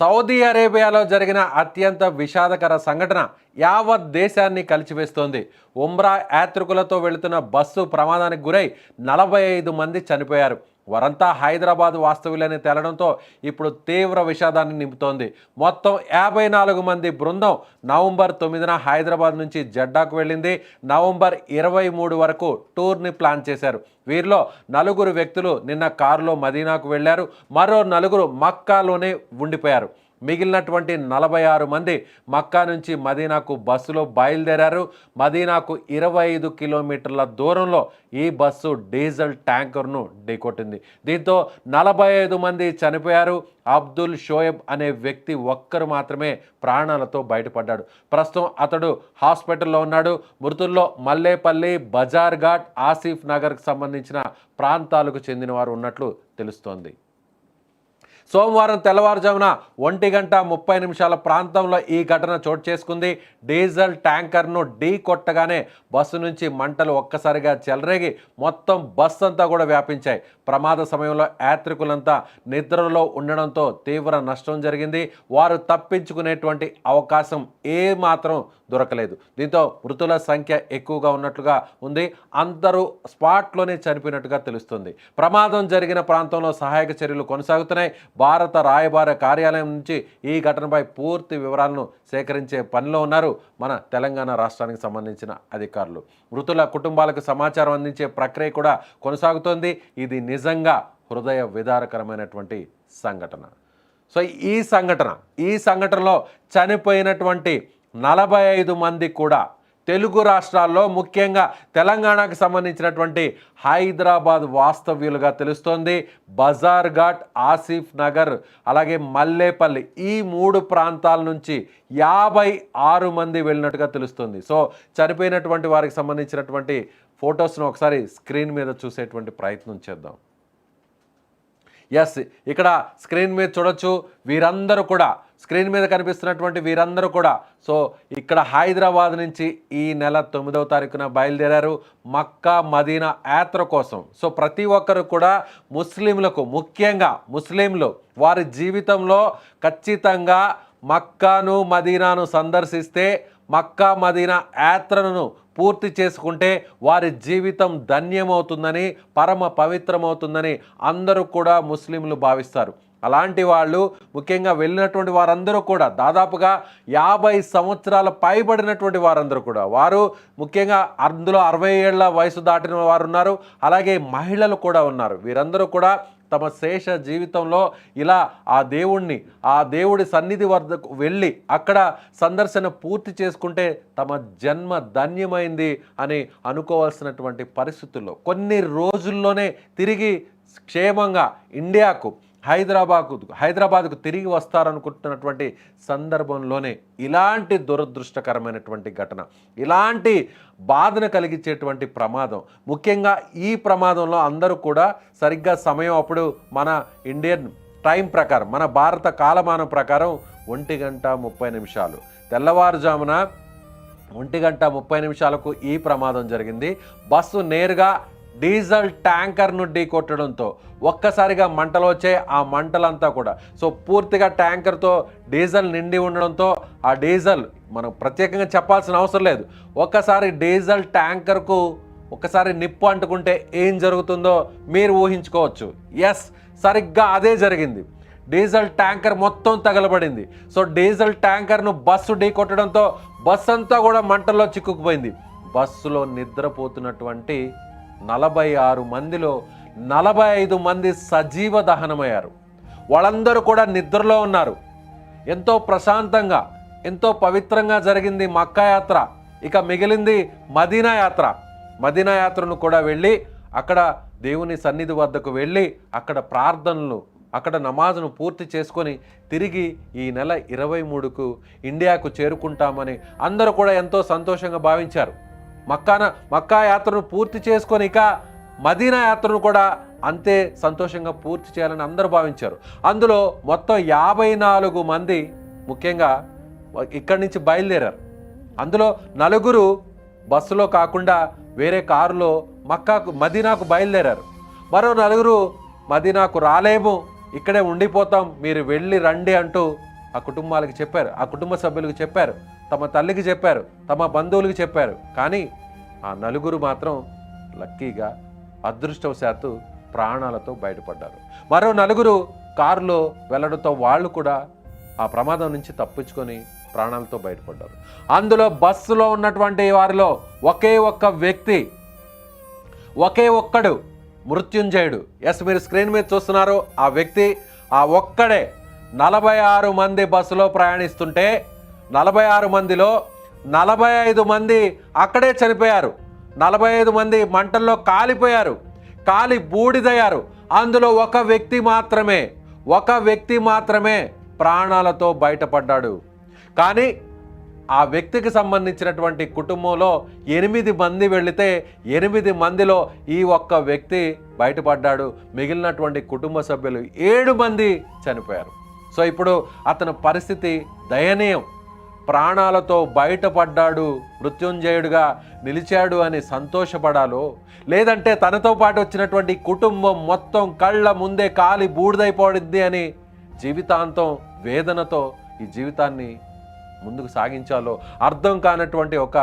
Saudi అరేబియాలో జరిగిన అత్యంత విషాదకర సంఘటన యావత్ దేశాన్ని కలిచివేస్తోంది. ఉమ్రా యాత్రికులతో వెళుతున్న బస్సు ప్రమాదానికి గురై నలభై ఐదు మంది చనిపోయారు. వారంతా హైదరాబాద్ వాస్తవ్యులని తేలడంతో ఇప్పుడు తీవ్ర విషాదాన్ని నింపుతోంది. మొత్తం యాభై నాలుగు మంది బృందం నవంబర్ తొమ్మిదిన హైదరాబాద్ నుంచి జడ్డాకు వెళ్ళింది. నవంబర్ ఇరవై మూడు వరకు టూర్ని ప్లాన్ చేశారు. వీరిలో నలుగురు వ్యక్తులు నిన్న కారులో మదీనాకు వెళ్ళారు. మరో నలుగురు మక్కాలోనే ఉండిపోయారు. మిగిలినటువంటి నలభై ఆరు మంది మక్కా నుంచి మదీనాకు బస్సులో బయలుదేరారు. మదీనాకు ఇరవై ఐదు కిలోమీటర్ల దూరంలో ఈ బస్సు డీజిల్ ట్యాంకర్ను ఢీకొట్టింది. దీంతో నలభై ఐదు మంది చనిపోయారు. అబ్దుల్ షోయబ్ అనే వ్యక్తి ఒక్కరు మాత్రమే ప్రాణాలతో బయటపడ్డాడు. ప్రస్తుతం అతడు హాస్పిటల్లో ఉన్నాడు. మృతుల్లో మల్లేపల్లి బజార్ ఘాట్ ఆసిఫ్ నగర్కు సంబంధించిన ప్రాంతాలకు చెందిన వారు ఉన్నట్లు తెలుస్తోంది. సోమవారం తెల్లవారుజామున ఒంటి గంట ముప్పై నిమిషాల ప్రాంతంలో ఈ ఘటన చోటు చేసుకుంది. డీజిల్ ట్యాంకర్ను ఢీ కొట్టగానే బస్సు నుంచి మంటలు ఒక్కసారిగా చెలరేగి మొత్తం బస్సు అంతా కూడా వ్యాపించాయి. ప్రమాద సమయంలో యాత్రికులంతా నిద్రలో ఉండడంతో తీవ్ర నష్టం జరిగింది. వారు తప్పించుకునేటువంటి అవకాశం ఏ మాత్రం దొరకలేదు. దీంతో మృతుల సంఖ్య ఎక్కువగా ఉన్నట్లుగా ఉంది. అందరూ స్పాట్లోనే చనిపోయినట్టుగా తెలుస్తుంది. ప్రమాదం జరిగిన ప్రాంతంలో సహాయక చర్యలు కొనసాగుతున్నాయి. భారత రాయబార కార్యాలయం నుంచి ఈ ఘటనపై పూర్తి వివరాలను సేకరించే పనిలో ఉన్నారు మన తెలంగాణ రాష్ట్రానికి సంబంధించిన అధికారులు. మృతుల కుటుంబాలకు సమాచారం అందించే ప్రక్రియ కూడా కొనసాగుతోంది. ఇది నిజంగా హృదయ విదారకరమైనటువంటి సంఘటన. సో ఈ సంఘటన ఈ సంఘటనలో చనిపోయినటువంటి నలభై ఐదు మంది కూడా తెలుగు రాష్ట్రాల్లో ముఖ్యంగా తెలంగాణకు సంబంధించినటువంటి హైదరాబాద్ వాస్తవ్యులుగా తెలుస్తోంది. బజార్ ఘాట్ ఆసిఫ్ నగర్ అలాగే మల్లేపల్లి ఈ మూడు ప్రాంతాల నుంచి యాభై ఆరు మంది వెళ్ళినట్టుగా తెలుస్తుంది. సో చనిపోయినటువంటి వారికి సంబంధించినటువంటి ఫొటోస్ను ఒకసారి స్క్రీన్ మీద చూసేటువంటి ప్రయత్నం చేద్దాం. ఎస్ ఇక్కడ స్క్రీన్ మీద చూడొచ్చు. వీరందరూ కూడా స్క్రీన్ మీద కనిపిస్తున్నటువంటి వీరందరూ కూడా. సో ఇక్కడ హైదరాబాద్ నుంచి ఈ నెల తొమ్మిదవ తారీఖున బయలుదేరారు. మక్కా మదీనా యాత్ర కోసం. సో ప్రతి ఒక్కరు కూడా ముస్లింలకు ముఖ్యంగా ముస్లింలు వారి జీవితంలో ఖచ్చితంగా మక్కాను మదీనాను సందర్శిస్తే మక్కా మదీనా యాత్రను పూర్తి చేసుకుంటే వారి జీవితం ధన్యమవుతుందని పరమ పవిత్రమవుతుందని అందరూ కూడా ముస్లింలు భావిస్తారు. అలాంటి వాళ్ళు ముఖ్యంగా వెళ్ళినటువంటి వారందరూ కూడా దాదాపుగా యాభై సంవత్సరాల పైబడినటువంటి వారందరూ కూడా. వారు ముఖ్యంగా అందులో అరవై ఏళ్ళ వయసు దాటిన వారు ఉన్నారు. అలాగే మహిళలు కూడా ఉన్నారు. వీరందరూ కూడా తమ శేష జీవితంలో ఇలా ఆ దేవుణ్ణి ఆ దేవుడి సన్నిధి వద్దకు వెళ్ళి అక్కడ సందర్శన పూర్తి చేసుకుంటే తమ జన్మ ధన్యమైంది అని అనుకోవాల్సినటువంటి పరిస్థితుల్లో కొన్ని రోజుల్లోనే తిరిగి క్షేమంగా ఇండియాకు హైదరాబాద్కు హైదరాబాద్కు తిరిగి వస్తారనుకుంటున్నటువంటి సందర్భంలోనే ఇలాంటి దురదృష్టకరమైనటువంటి ఘటన ఇలాంటి బాధను కలిగించేటువంటి ప్రమాదం ముఖ్యంగా ఈ ప్రమాదంలో అందరూ కూడా సరిగ్గా సమయం అప్పుడు మన ఇండియన్ టైం ప్రకారం మన భారత కాలమానం ప్రకారం ఒంటి గంట ముప్పై నిమిషాలు. తెల్లవారుజామున ఒంటి గంట ముప్పై నిమిషాలకు ఈ ప్రమాదం జరిగింది. బస్సు నేరుగా డీజిల్ ట్యాంకర్ను ఢీ కొట్టడంతో ఒక్కసారిగా మంటలు వచ్చాయి ఆ మంటలంతా కూడా. సో పూర్తిగా ట్యాంకర్తో డీజిల్ నిండి ఉండడంతో ఆ డీజిల్ మనం ప్రత్యేకంగా చెప్పాల్సిన అవసరం లేదు. ఒక్కసారి డీజిల్ ట్యాంకర్కు ఒకసారి నిప్పు అంటుకుంటే ఏం జరుగుతుందో మీరు ఊహించుకోవచ్చు. ఎస్ సరిగ్గా అదే జరిగింది. డీజిల్ ట్యాంకర్ మొత్తం తగలబడింది. సో డీజిల్ ట్యాంకర్ను బస్సు ఢీ కొట్టడంతో బస్సు అంతా కూడా మంటల్లో చిక్కుకుపోయింది. బస్సులో నిద్రపోతున్నటువంటి నలభై ఆరు మందిలో నలభై ఐదు మంది సజీవ దహనమయ్యారు. వాళ్ళందరూ కూడా నిద్రలో ఉన్నారు. ఎంతో ప్రశాంతంగా ఎంతో పవిత్రంగా జరిగింది మక్కా యాత్ర ఇక మిగిలింది మదీనా యాత్ర. మదీనా యాత్రను కూడా వెళ్ళి అక్కడ దేవుని సన్నిధి వద్దకు వెళ్ళి అక్కడ ప్రార్థనలు అక్కడ నమాజ్ను పూర్తి చేసుకొని తిరిగి ఈ నెల ఇరవై మూడుకు ఇండియాకు చేరుకుంటామని అందరూ కూడా ఎంతో సంతోషంగా భావించారు. మక్కాన మక్కా యాత్రను పూర్తి చేసుకొని ఇక మదీనా యాత్రను కూడా అంతే సంతోషంగా పూర్తి చేయాలని అందరూ భావించారు. అందులో మొత్తం యాభై నాలుగు మంది ముఖ్యంగా ఇక్కడి నుంచి బయలుదేరారు. అందులో నలుగురు బస్సులో కాకుండా వేరే కారులో మక్కాకు మదీనాకు బయలుదేరారు. మరో నలుగురు మదీనాకు రాలేము ఇక్కడే ఉండిపోతాం మీరు వెళ్ళి రండి అంటూ ఆ కుటుంబాలకు చెప్పారు ఆ కుటుంబ సభ్యులకు చెప్పారు తమ తల్లికి చెప్పారు తమ బంధువులకు చెప్పారు. కానీ ఆ నలుగురు మాత్రం లక్కీగా అదృష్టవశాత్తు ప్రాణాలతో బయటపడ్డారు. మరో నలుగురు కారులో వెళ్ళడంతో వాళ్ళు కూడా ఆ ప్రమాదం నుంచి తప్పించుకొని ప్రాణాలతో బయటపడ్డారు. అందులో బస్సులో ఉన్నటువంటి వారిలో ఒకే ఒక్క వ్యక్తి ఒకే ఒక్కడు మృత్యుంజయుడు. ఎస్ మీరు స్క్రీన్ మీద చూస్తున్నారు ఆ వ్యక్తి ఆ ఒక్కడే నలభై ఆరు మంది బస్సులో ప్రయాణిస్తుంటే నలభై ఆరు మందిలో నలభై ఐదు మంది అక్కడే చనిపోయారు. నలభై ఐదు మంది మంటల్లో కాలిపోయారు. కాలి బూడిదయ్యారు. అందులో ఒక వ్యక్తి మాత్రమే ఒక వ్యక్తి మాత్రమే ప్రాణాలతో బయటపడ్డాడు. కానీ ఆ వ్యక్తికి సంబంధించినటువంటి కుటుంబంలో ఎనిమిది మంది వెళితే ఎనిమిది మందిలో ఈ ఒక్క వ్యక్తి బయటపడ్డాడు. మిగిలినటువంటి కుటుంబ సభ్యులు ఏడు మంది చనిపోయారు. సో ఇప్పుడు అతని పరిస్థితి దయనీయం. ప్రాణాలతో బయటపడ్డాడు మృత్యుంజయుడుగా నిలిచాడు అని సంతోషపడాలో? లేదంటే తనతో పాటు వచ్చినటువంటి కుటుంబం మొత్తం కళ్ళ ముందే కాలి బూడిదైపోయింది అని జీవితాంతం వేదనతో ఈ జీవితాన్ని ముందుకు సాగించాలో? అర్థం కానటువంటి ఒక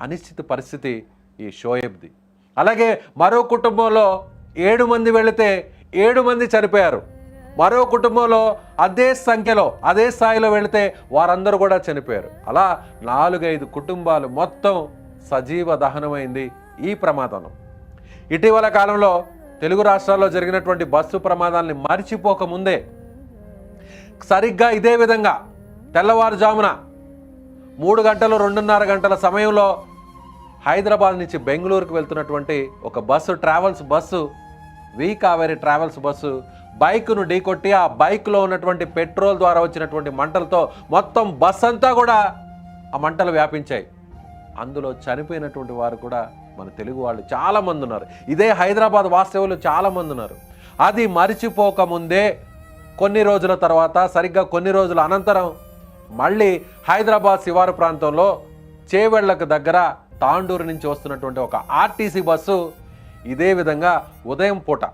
అనిశ్చిత పరిస్థితి ఈ షోయబ్ది. అలాగే మరో కుటుంబంలో ఏడు మంది వెళితే ఏడు మంది చనిపోయారు. మరో కుటుంబంలో అదే సంఖ్యలో అదే స్థాయిలో వెళితే వారందరూ కూడా చనిపోయారు. అలా నాలుగైదు కుటుంబాలు మొత్తం సజీవ దహనమైంది ఈ ప్రమాదంలో. ఇటీవల కాలంలో తెలుగు రాష్ట్రాల్లో జరిగినటువంటి బస్సు ప్రమాదాల్ని మర్చిపోకముందే సరిగ్గా ఇదే విధంగా తెల్లవారుజామున మూడు గంటలు రెండున్నర గంటల సమయంలో హైదరాబాద్ నుంచి బెంగళూరుకు వెళ్తున్నటువంటి ఒక bus travels bus V Kaveri travels bus బైక్ను ఢీకొట్టి ఆ బైక్లో ఉన్నటువంటి పెట్రోల్ ద్వారా వచ్చినటువంటి మంటలతో మొత్తం బస్ అంతా కూడా ఆ మంటలు వ్యాపించాయి. అందులో చనిపోయినటువంటి వారు కూడా మన తెలుగు వాళ్ళు చాలామంది ఉన్నారు. ఇదే హైదరాబాద్ వాస్తవులు చాలామంది ఉన్నారు. అది మరిచిపోకముందే కొన్ని రోజుల తర్వాత సరిగ్గా కొన్ని రోజుల అనంతరం మళ్ళీ హైదరాబాద్ శివారు ప్రాంతంలో చేవెళ్ళకు దగ్గర తాండూరు నుంచి వస్తున్నటువంటి ఒక ఆర్టీసీ బస్సు ఇదే విధంగా ఉదయం పూట.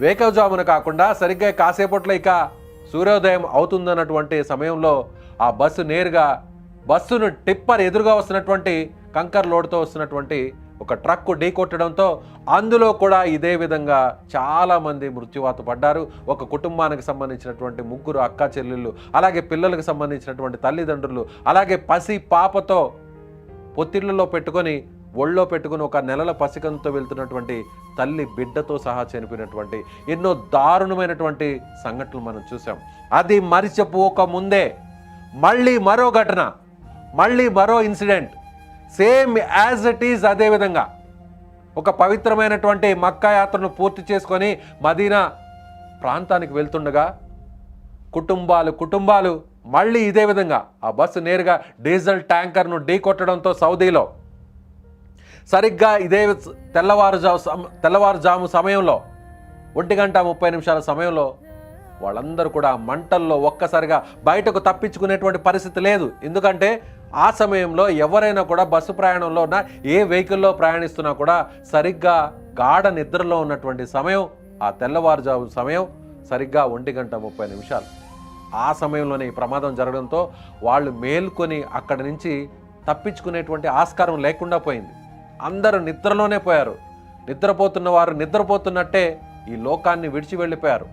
వేకవజామున కాకుండా సరిగ్గా కాసేపట్లో ఇక సూర్యోదయం అవుతుందన్నటువంటి సమయంలో ఆ బస్సు నేరుగా బస్సును టిప్పర్ ఎదురుగా వస్తున్నటువంటి కంకర్ లోడ్తో వస్తున్నటువంటి ఒక ట్రక్ ఢీకొట్టడంతో అందులో కూడా ఇదే విధంగా చాలామంది మృత్యువాత పడ్డారు. ఒక కుటుంబానికి సంబంధించినటువంటి ముగ్గురు అక్క చెల్లెళ్ళు అలాగే పిల్లలకు సంబంధించినటువంటి తల్లిదండ్రులు అలాగే పసి పాపతో పొత్తిళ్ళలో పెట్టుకొని ఒళ్ళో పెట్టుకుని ఒక నెలల పసికంతో వెళ్తున్నటువంటి తల్లి బిడ్డతో సహా చనిపోయినటువంటి ఎన్నో దారుణమైనటువంటి సంఘటనలు మనం చూసాం అది మరిచిపోక ముందే మళ్ళీ మరో ఘటన మళ్ళీ మరో incident. Same as it is అదే విధంగా ఒక పవిత్రమైనటువంటి మక్కా యాత్రను పూర్తి చేసుకొని మదీనా ప్రాంతానికి వెళ్తుండగా కుటుంబాలు కుటుంబాలు మళ్ళీ ఇదే విధంగా ఆ బస్సు నేరుగా డీజిల్ ట్యాంకర్ను ఢీకొట్టడంతో సౌదీలో సరిగ్గా ఇదే తెల్లవారుజాము తెల్లవారుజాము సమయంలో ఒంటి గంట ముప్పై నిమిషాల సమయంలో వాళ్ళందరూ కూడా మంటల్లో ఒక్కసారిగా బయటకు తప్పించుకునేటువంటి పరిస్థితి లేదు. ఎందుకంటే ఆ సమయంలో ఎవరైనా కూడా బస్సు ప్రయాణంలో ఉన్న ఏ వెహికల్లో ప్రయాణిస్తున్నా కూడా సరిగ్గా గాఢ నిద్రలో ఉన్నటువంటి సమయం ఆ తెల్లవారుజాము సమయం సరిగ్గా ఒంటి గంట ముప్పై నిమిషాలు. ఆ సమయంలోనే ఈ ప్రమాదం జరగడంతో వాళ్ళు మేల్కొని అక్కడి నుంచి తప్పించుకునేటువంటి ఆస్కారం లేకుండా పోయింది. అందరూ నిద్రలోనే పోయారు. నిద్రపోతున్న వారు నిద్రపోతున్నట్టే ఈ లోకాన్ని విడిచి వెళ్ళిపోయారు.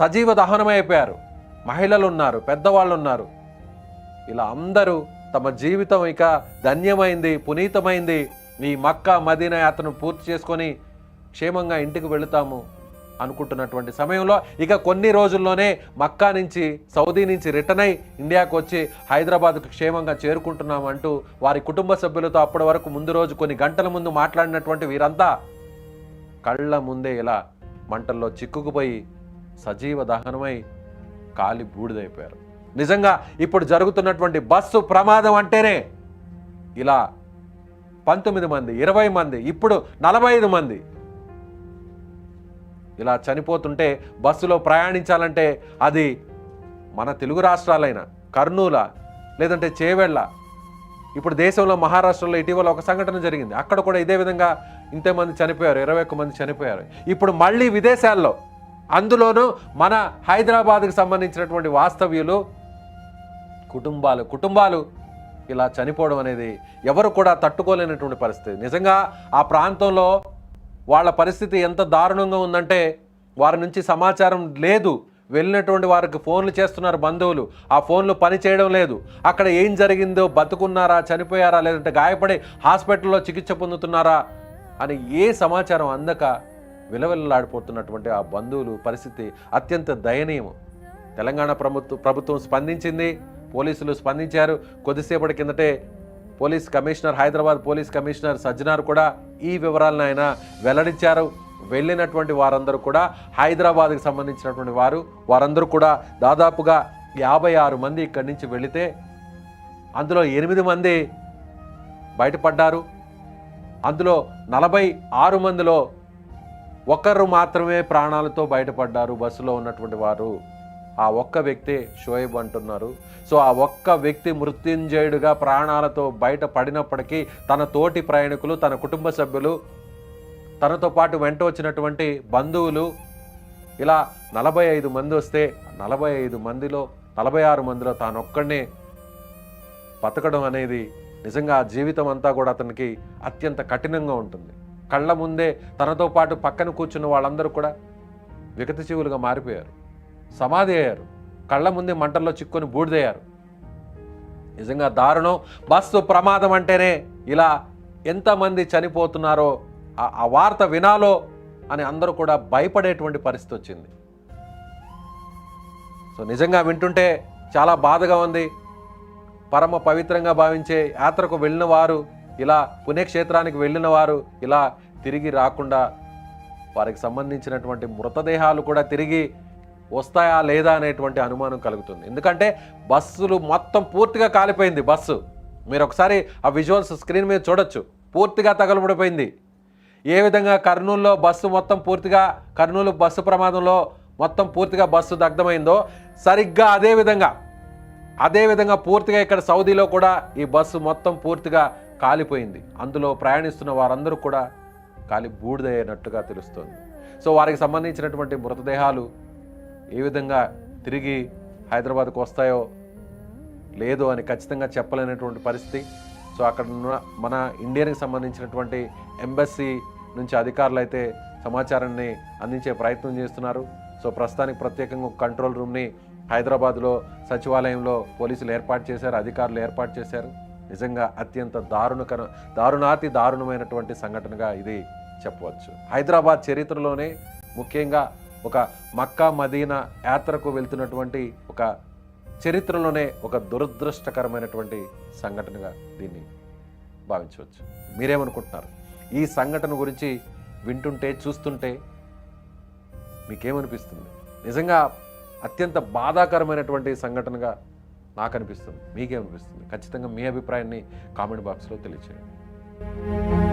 సజీవ దహనమైపోయారు. మహిళలు ఉన్నారు పెద్దవాళ్ళు ఉన్నారు ఇలా అందరూ తమ జీవితం ఇక ధన్యమైంది పునీతమైంది. ఈ మక్క మదీన యాత్రను పూర్తి చేసుకొని క్షేమంగా ఇంటికి వెళుతాము. అనుకుంటున్నటువంటి సమయంలో ఇక కొన్ని రోజుల్లోనే మక్కా నుంచి సౌదీ నుంచి రిటర్న్ అయి ఇండియాకు వచ్చి హైదరాబాద్కు క్షేమంగా చేరుకుంటున్నామంటూ వారి కుటుంబ సభ్యులతో అప్పటి వరకు ముందు రోజు కొన్ని గంటల ముందు మాట్లాడినటువంటి వీరంతా కళ్ళ ముందే ఇలా మంటల్లో చిక్కుకుపోయి సజీవ దహనమై కాలి బూడిదైపోయారు. నిజంగా ఇప్పుడు జరుగుతున్నటువంటి బస్సు ప్రమాదం అంటేనే ఇలా పంతొమ్మిది మంది ఇరవై మంది ఇప్పుడు నలభై ఐదు మంది ఇలా చనిపోతుంటే బస్సులో ప్రయాణించాలంటే అది మన తెలుగు రాష్ట్రాలైన కర్నూల లేదంటే చేవెళ్ళ. ఇప్పుడు దేశంలో మహారాష్ట్రలో ఇటీవల ఒక సంఘటన జరిగింది. అక్కడ కూడా ఇదే విధంగా ఇంతమంది చనిపోయారు ఇరవై ఒక్క మంది చనిపోయారు. ఇప్పుడు మళ్ళీ విదేశాల్లో అందులోనూ మన హైదరాబాద్కి సంబంధించినటువంటి వాస్తవ్యులు కుటుంబాలు కుటుంబాలు ఇలా చనిపోవడం అనేది ఎవరు కూడా తట్టుకోలేనటువంటి పరిస్థితి. నిజంగా ఆ ప్రాంతంలో వాళ్ళ పరిస్థితి ఎంత దారుణంగా ఉందంటే వారి నుంచి సమాచారం లేదు. వెళ్ళినటువంటి వారికి ఫోన్లు చేస్తున్నారు బంధువులు. ఆ ఫోన్లు పని చేయడం లేదు. అక్కడ ఏం జరిగిందో బతుకున్నారా చనిపోయారా లేదంటే గాయపడి హాస్పిటల్లో చికిత్స పొందుతున్నారా అని ఏ సమాచారం అందక విలవిల్లాడిపోతున్నటువంటి ఆ బంధువులు పరిస్థితి అత్యంత దయనీయం తెలంగాణ ప్రభుత్వం ప్రభుత్వం స్పందించింది పోలీసులు స్పందించారు. కొద్దిసేపటి కిందటే police commissioner Hyderabad police commissioner Sajjanar కూడా ఈ వివరాలను ఆయన వెల్లడించారు. వెళ్ళినటువంటి వారందరూ కూడా హైదరాబాద్కి సంబంధించినటువంటి వారు వారందరూ కూడా దాదాపుగా యాభై ఆరు మంది ఇక్కడి నుంచి వెళితే అందులో ఎనిమిది మంది బయటపడ్డారు. అందులో నలభై ఆరు మందిలో ఒకరు మాత్రమే ప్రాణాలతో బయటపడ్డారు బస్సులో ఉన్నటువంటి వారు. ఆ ఒక్క వ్యక్తి షోయబ్ అంటున్నారు. సో ఆ ఒక్క వ్యక్తి మృత్యుంజయుడుగా ప్రాణాలతో బయట పడినప్పటికీ తన తోటి ప్రయాణికులు తన కుటుంబ సభ్యులు తనతో పాటు వెంట వచ్చినటువంటి బంధువులు ఇలా నలభై ఐదు మంది వస్తే నలభై ఐదు మందిలో నలభై ఆరు మందిలో తానొక్కడనే బతకడం అనేది నిజంగా ఆ జీవితం అంతా కూడా అతనికి అత్యంత కఠినంగా ఉంటుంది. కళ్ళ ముందే తనతో పాటు పక్కన కూర్చున్న వాళ్ళందరూ కూడా విగత జీవులుగా మారిపోయారు. సమాధి అయ్యారు. కళ్ళ ముందే మంటల్లో చిక్కుని బూడిదయ్యారు. నిజంగా దారుణం. బస్సు ప్రమాదం అంటేనే ఇలా ఎంతమంది చనిపోతున్నారో ఆ- వార్త వినాలో అని అందరూ కూడా భయపడేటువంటి పరిస్థితి వచ్చింది. సో నిజంగా వింటుంటే చాలా బాధగా ఉంది. పరమ పవిత్రంగా భావించే యాత్రకు వెళ్ళిన వారు ఇలా పుణ్యక్షేత్రానికి వెళ్ళిన వారు ఇలా తిరిగి రాకుండా వారికి సంబంధించినటువంటి మృతదేహాలు కూడా తిరిగి వస్తాయా లేదా అనేటువంటి అనుమానం కలుగుతుంది. ఎందుకంటే బస్సులు మొత్తం పూర్తిగా కాలిపోయింది బస్సు. మీరు ఒకసారి ఆ విజువల్స్ స్క్రీన్ మీద చూడొచ్చు. పూర్తిగా తగలబడిపోయింది. ఏ విధంగా కర్నూలులో బస్సు మొత్తం పూర్తిగా కర్నూలు బస్సు ప్రమాదంలో మొత్తం పూర్తిగా బస్సు దగ్ధమైందో సరిగ్గా అదే విధంగా అదే విధంగా పూర్తిగా ఇక్కడ సౌదీలో కూడా ఈ బస్సు మొత్తం పూర్తిగా కాలిపోయింది. అందులో ప్రయాణిస్తున్న వారందరూ కూడా కాలి బూడిదయ్యేనట్టుగా తెలుస్తోంది. సో వారికి సంబంధించినటువంటి మృతదేహాలు ఏ విధంగా తిరిగి హైదరాబాద్కు వస్తాయో లేదు అని ఖచ్చితంగా చెప్పలేనటువంటి పరిస్థితి. సో అక్కడ ఉన్న మన ఇండియాకి సంబంధించినటువంటి ఎంబసీ నుంచి అధికారులు అయితే సమాచారాన్ని అందించే ప్రయత్నం చేస్తున్నారు. సో ప్రస్తుతానికి ప్రత్యేకంగా ఒక కంట్రోల్ రూమ్ని హైదరాబాద్లో సచివాలయంలో పోలీసులు ఏర్పాటు చేశారు అధికారులు ఏర్పాటు చేశారు. నిజంగా అత్యంత దారుణకర దారుణాతి దారుణమైనటువంటి సంఘటనగా ఇది చెప్పవచ్చు. హైదరాబాద్ చరిత్రలోనే ముఖ్యంగా ఒక మక్కా మదీనా యాత్రకు వెళ్తున్నటువంటి ఒక చరిత్రలోనే ఒక దురదృష్టకరమైనటువంటి సంఘటనగా దీన్ని భావించవచ్చు. మీరేమనుకుంటున్నారు? ఈ సంఘటన గురించి వింటుంటే చూస్తుంటే మీకేమనిపిస్తుంది? నిజంగా అత్యంత బాధాకరమైనటువంటి సంఘటనగా నాకు అనిపిస్తుంది మీకేమనిపిస్తుంది? ఖచ్చితంగా మీ అభిప్రాయాన్ని కామెంట్ బాక్స్లో తెలియచేయండి.